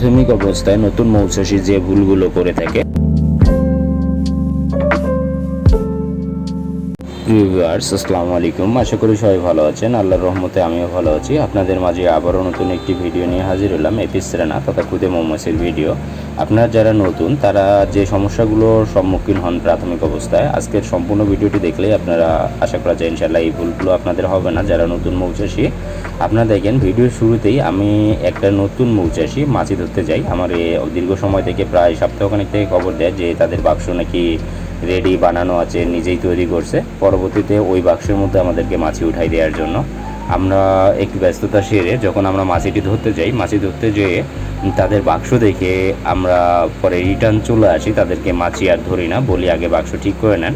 প্রাথমিক অবস্থায় নতুন মৌচাষী যে ভুলগুলো করে থাকে। আসসালামু আলাইকুম। আশা করি সবাই ভালো আছেন। আল্লাহর রহমতে আমিও ভালো আছি। আপনাদের মাঝে আবারও নতুন একটি ভিডিও নিয়ে হাজির হলাম এপিস রানা তথা খুদে মোহাম্মসের ভিডিও আপনারা যারা নতুন, তারা যে সমস্যাগুলোর সম্মুখীন হন প্রাথমিক অবস্থায়, আজকের সম্পূর্ণ ভিডিওটি দেখলেই আপনারা আশা করা যায় ইনশাল্লাহ এই ভুলগুলো আপনাদের হবে না। যারা নতুন মৌচাষী আপনারা দেখেন ভিডিওর শুরুতেই আমি একটা নতুন মৌচাষি মাছি ধরতে যাই। আমার দীর্ঘ সময় থেকে প্রায় সপ্তাহখানেক থেকে খবর দেয় যে তাদের বাক্স নাকি রেডি বানানো আছে, নিজেই তৈরি করছে। পরবর্তীতে ওই বাক্সের মধ্যে আমাদেরকে মাছি উঠাই দেওয়ার জন্য। আমরা একটু ব্যস্ততা সেরে যখন আমরা মাছিটি ধরতে যাই, মাছি ধরতে যেয়ে তাদের বাক্স দেখে আমরা পরে রিটার্ন চলে আসি, তাদেরকে মাছি আর ধরি না, বলি আগে বাক্স ঠিক করে নেন।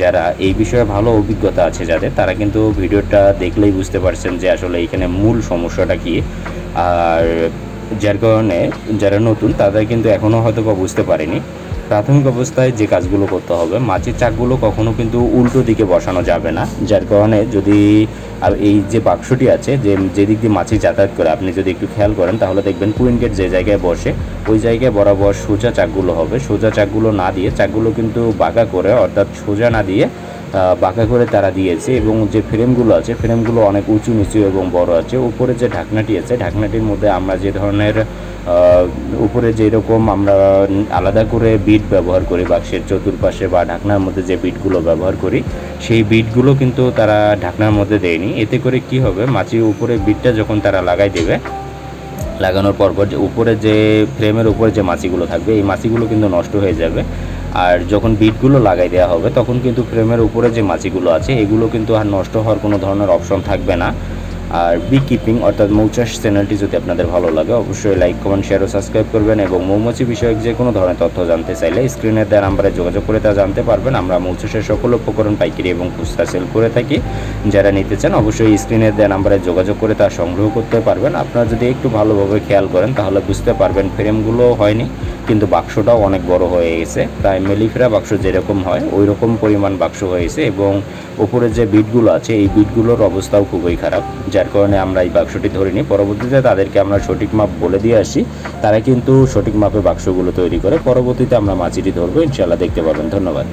যারা এই বিষয়ে ভালো অভিজ্ঞতা আছে যাদের, তারা কিন্তু ভিডিওটা দেখলেই বুঝতে পারছেন যে আসলে এখানে মূল সমস্যাটা কী। আর যার কারণে যারা নতুন, তাদের কিন্তু এখনও হয়তো বা বুঝতে পারেনি। প্রাথমিক অবস্থায় যে কাজগুলো করতে হবে মাছের চাকগুলো কখনো কিন্তু উল্টো দিকে বসানো যাবে না। যার কারণে যদি, আর এই যে বাক্সটি আছে, যে যেদিক দিয়ে মাছের যাতায়াত করে, আপনি যদি একটু খেয়াল করেন, তাহলে দেখবেন কুইন গেট যে জায়গায় বসে, ওই জায়গায় বরাবর সোজা চাকগুলো হবে। সোজা চাকগুলো না দিয়ে, চাকগুলো কিন্তু বাঁকা করে, অর্থাৎ সোজা না দিয়ে বাঁকা করে তারা দিয়েছে এবং যে ফ্রেমগুলো আছে, ফ্রেমগুলো অনেক উঁচু, নিচু এবং বড় আছে। উপরে যে ঢাকনাটি আছে, ঢাকনাটির মধ্যে আমরা যে ধরনের উপরে যেরকম আমরা আলাদা করে বিট ব্যবহার করি, বাক্সের চতুর্পাশে বা ঢাকনার মধ্যে যে বিটগুলো ব্যবহার করি, সেই বিটগুলো কিন্তু তারা ঢাকনার মধ্যে দেয়নি। এতে করে কি হবে মাছির উপরে বিটটা যখন তারা লাগাই দেবে, লাগানোর পর পর যে উপরে যে ফ্রেমের উপরে যে মাছিগুলো থাকবে, এই মাছিগুলো কিন্তু নষ্ট হয়ে যাবে। আর যখন বিটগুলো লাগাই দেওয়া হবে, তখন কিন্তু ফ্রেমের উপরে যে মাছিগুলো আছে, এগুলো কিন্তু আর নষ্ট হওয়ার কোনো ধরনের অপশন থাকবে না। আর বি কিপিং অর্থাৎ মৌচাষ চ্যানেলটি যদি আপনাদের ভালো লাগে, অবশ্যই লাইক কমেন্ট শেয়ার ও সাবস্ক্রাইব করবেন এবং মৌমাছি বিষয়ক যে কোনো ধরনের তথ্য জানতে চাইলে স্ক্রিনে দেওয়া নাম্বারে যোগাযোগ করে তা জানতে পারবেন। আমরা মৌচাষের সকল উপকরণ, পাইকারি এবং খুচরা সেল করে থাকি। যারা নিতে চান, অবশ্যই স্ক্রিনে দেওয়া নাম্বারে যোগাযোগ করে তা সংগ্রহ করতে পারবেন। আপনারা যদি একটু ভালোভাবে খেয়াল করেন, তাহলে বুঝতে পারবেন ফ্রেমগুলো হয়নি। কিন্তু বাক্সটাও অনেক বড় হয়ে গেছে। তাই মেলিফেরা বাক্স যেরকম হয় ওই রকম পরিমাণ বাক্স হয়েছে এবং উপরে যে বিটগুলো আছে, এই বিটগুলোর অবস্থাও খুবই খারাপ। যার কারণে আমরা এই বাক্সটি ধরিনি। পরবর্তীতে তাদেরকে আমরা সঠিক মাপ বলে দিয়ে আসি। তারা কিন্তু সঠিক মাপে বাক্সগুলো তৈরি করে। পরবর্তীতে আমরা মাছিটি ধরবো। ইনশাল্লাহ দেখতে পাবেন। ধন্যবাদ।